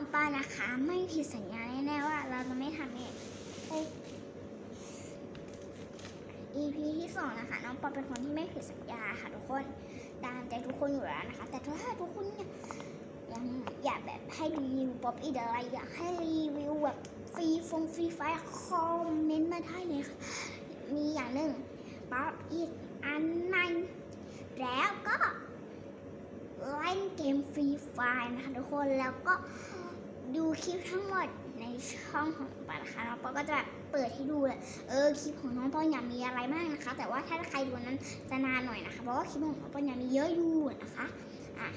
น้องปานะคะไม่ผิดสัญญาแน่ๆว่า เราจะไม่ทำเองอ้ย EP ที่สองนะคะน้องปอเป็นคนที่ไม่ผิดสัญญาค่ะทุกคนตามใจทุกคนอยู่แล้วนะคะ แต่ถ้าทุกคนเนี่ยยังอยากแบบให้รีวิวป๊อปอีกอะไรอยากให้รีวิวแบบฟรีฟงฟรีไฟคอมเมนต์มาได้เลยค่ะมีอย่างหนึ่งป๊อปอีกอันในแล้วก็เล่นเกมฟรีไฟนะคะทุกคนแล้วก็ ดูคลิปทั้งหมดในช่องของปานะคะน้องปอก็จะแบบเปิดให้ดูเลยเออคลิปของน้องปอนอยามีอะไรบ้างนะคะ แต่ว่าถ้าใครดูนั้นจะนานหน่อยนะคะเพราะว่าคลิปของน้องปอนอยามีเยอะอยู่นะคะอะ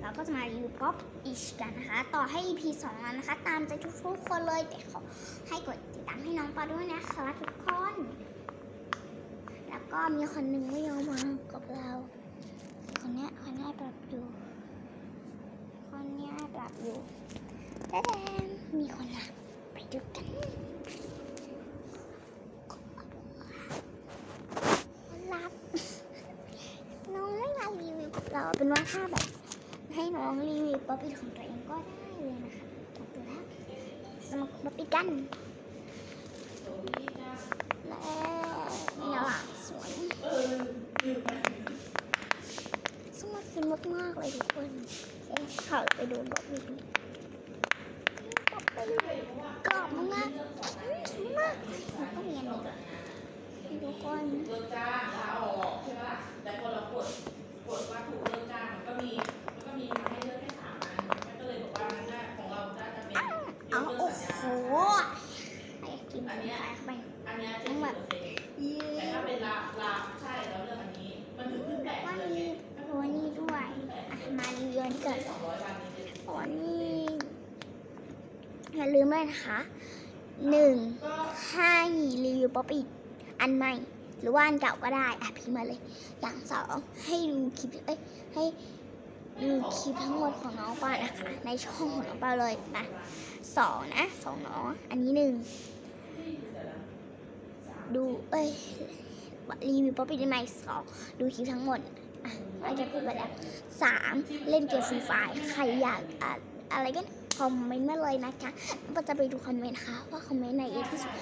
เราก็จะมารีวิวป๊อปอิชกันนะคะ ต่อให้ EP 2แล้วนะคะ ตามใจทุกๆคนเลยแต่ขอให้กดติดตามให้น้องปอด้วยนะคะทุกคน แล้วก็มีคนหนึ่งไม่ยอมมากับเราคนนี้คนนี้ยปรับอยู่ อยู่แต่แดงมีคนหลับไปดูกันรับน้องไม่มารีวิวเราเป็นว่าถ้าแบบ ให้น้องรีวิวป๊อปปี้ของตัวเองก็ได้เลยนะคะตกตัวแล้วสมัครป๊อปปี้กันและนี่ล่ะสวยสมัครสนุกมากเลยทุกคนเอ๊ะเขาไปดูป๊อปปี้กันป๊อปปี้กรอบมากอืมสวยมากแล้วก็มีอันนี้ด้วยทุกคน เลิกจ้างลาออกใช่ไหมล่ะแต่พอเรากดกดว่าถูกเลิกจ้างมันก็มีมันก็มีมาให้เลือกแค่สามอันมันก็เลยบอกว่างั้นน่ะของเราน่าจะเป็นยเอากเลิโอ้กสัญโหญาไอ้กินนไปเข้าไปอันเนี้ยเจ็ดสิบเปอร์เซ็นต์แต่ถ้าเป็นลาลาใช่เราเลือกอันนี้ มันถึงขึ้นแปดว่าเลยมีตัวนี้ด้วยอะมาเรีวิวกันเกิดสองร้อยวันนี้เจ็ดสิบตัวนี้อย่าลืมเลยนะคะหนึ่งก็ ให้รีวิวป๊อปอีกอันใหม่ หรือว่าอันเก่าก็ได้อะพิมพ์มาเลย อย่างสองให้ดูคลิปเอ้ยให้ดูคลิปทั้งหมดของน้องป้านะคะ ในช่องของน้องป้าเลยมาสองนะสองเนาะอันนี้หนึ่งดูเอ้ยรีวิวป๊อปปี้ได้ไหมสองดูคลิปทั้งหมดอะไม่จะพูดไปแล้วสามเล่นเกมฟรีไฟใครอยากอะอะไรกัน คอมเมนต์มาเลยนะคะก็จะไปดูคอมเมนต์นะคะว่าคอมเมนต์ไหนเยอะที่สุด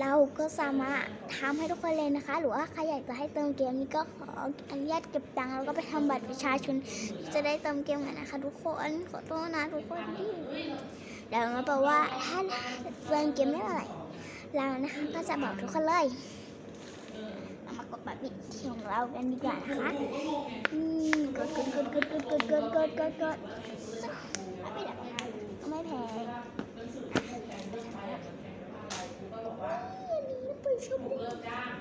เราก็สามารถทำให้ทุกคนเลยนะคะ หรือว่าใครอยากจะให้เติมเกมนี้ก็ขออนุญาตเก็บตังค์แล้วก็ไปทำบัตรประชาชนจะได้เติมเกมกันนะคะ ทุกคนขอโทษนะทุกคนที่เดี๋ยวมาบอกว่าถ้าเติมเกมไม่เมื่อไหร่เรานะคะก็จะบอกทุกคนเลยเรามากดบัตรบิดของเรากันดีกว่านะคะอืมกดกดกดกดกดกดกดกดกดกด ไม่แพงไปชมเลิกจ้าง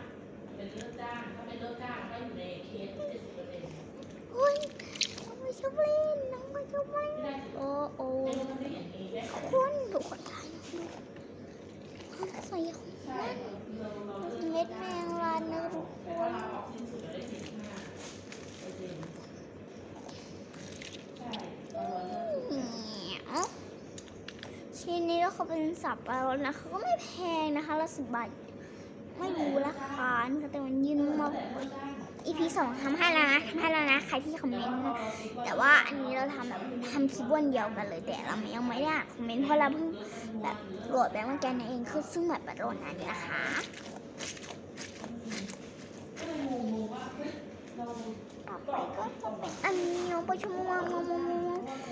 เป็นเลิกจ้างถ้าเป็นเลิกจ้างก็อยู่ในเคสที่เจ็ดสิบเปอร์เซ็นต์โอ้ยน้องไม่ชอบเล่นน้องไม่ชอบเล่นโอ้โอ้คนดูคนไทยความใส่ของมันเม็ดแมงลานนะทุกคน ทีนี้แล้เขาเป็นสับปะรดนะเขาก็ไม่แพงนะคะละสิบบาท ไม่รู้ราคาแต่มันยืนมากอีพีสองทำให้แล้วนะทำให้แล้วนะใครที่คอมเมนต์แต่ว่าอันนี้เราทำแบบทำคลิปวันเดียวกันเลย แต่เรายังไม่ได้คอมเมนต์เพราะเราเพิ่งแบบโหลดแบงค์มื่อกนเองคือซึ่งแบบปะรดนั้นนะคะต่อไปก็จะเป็นอันนี้ไปชมมอมอมอ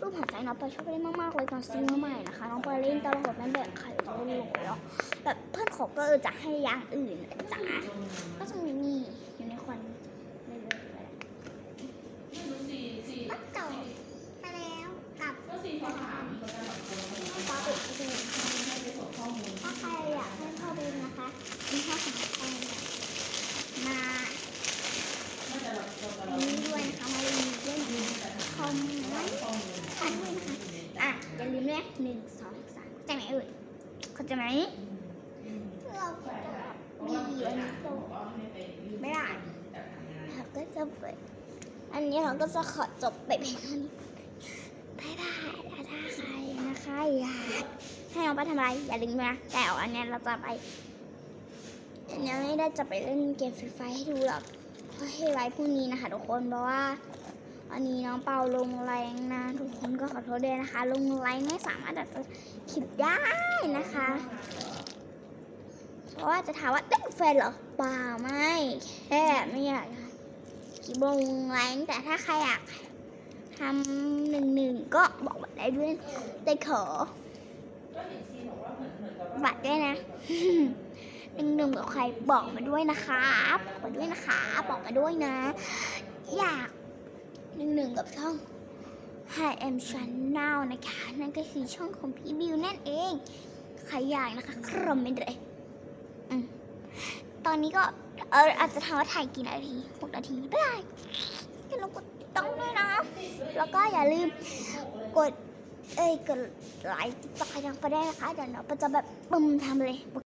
รูปหัวใจน้องปอยชอบเล่นมากๆเลยตอนซื้อมาใหม่นะคะ น้องปอยเล่นตลอดไม่แบ่งใครเลยลงแล้วแบบเพื่อนขอก็เออจะให้อย่างอื่นนะจ๊ะก็จะมีนี่อยู่ในควันไม่รู้อะไรไม่รู้สิสิก็จบไปแล้วกับ ก็สิเขาถามประกันสังคม น้องปอยปิดดู ให้ไปส่งข้อมูล ถ้าใครอยากให้เข้าดูนะคะมีข้อสำคัญมา น่าจะเราเรา อัน เรา นี้ด้วยนะคะมารีวิวด้วยนะคะคอมเมนต์ ข้อมูล อ่า นด้ยหนึ่งสองสามเข้าใจไหมเอ่ยเข้าใจไหมเราก็จะมีอันนี้ตรงไม่ได้เราก็จะเปิดอันนี้เราก็จะขอจบไปเพียงเท่านี้บายบายแล้วถ้าใครนะคะอยากให้น้องไปทำอะไรอย่าลืมนะแต่อันนี้เราจะไปอันนี้ไม่ได้จะไปเล่นเกมฟรีไฟให้ดูหรอกเพราะให้ไว้พรุ่งนี้นะคะทุกคนเพราะว่า อันนี้น้องเปาลงแรงนะ ทุกคนก็ขอโทษด้วยนะคะ ลงแรงไม่สามารถจะคลิปได้นะคะ เพราะว่าจะถามว่าได้แฟนเหรอเปล่าไม่แค่ไม่อยากคลิปลงแรงแต่ถ้าใครอยากทำหนึ่งหนึ่งก็บอกมาได้ด้วยได้ขอบัตรด้วยนะหนึ่งหนึ่งกับใครบอกมาด้วยนะครับบอกมาด้วยนะคะบอกมาด้วยนะ อยาก หนึ่งกับช่อง Hi M Channel นะคะ นั่นก็คือช่องของพี่บิวนั่นเอง ใครอยากนะคะคอมเมนต์เลยอืมตอนนี้ก็เอออาจจะทำว่าถ่ายกี่นาทีหกนาทีไม่ได้อย่าลืมกดติดตามด้วยนะ แล้วก็อย่าลืมกด เอ้ยกดไลค์ติดตามยังไปได้นะคะ เดี๋ยวเราจะแบบปึ้มทำเลย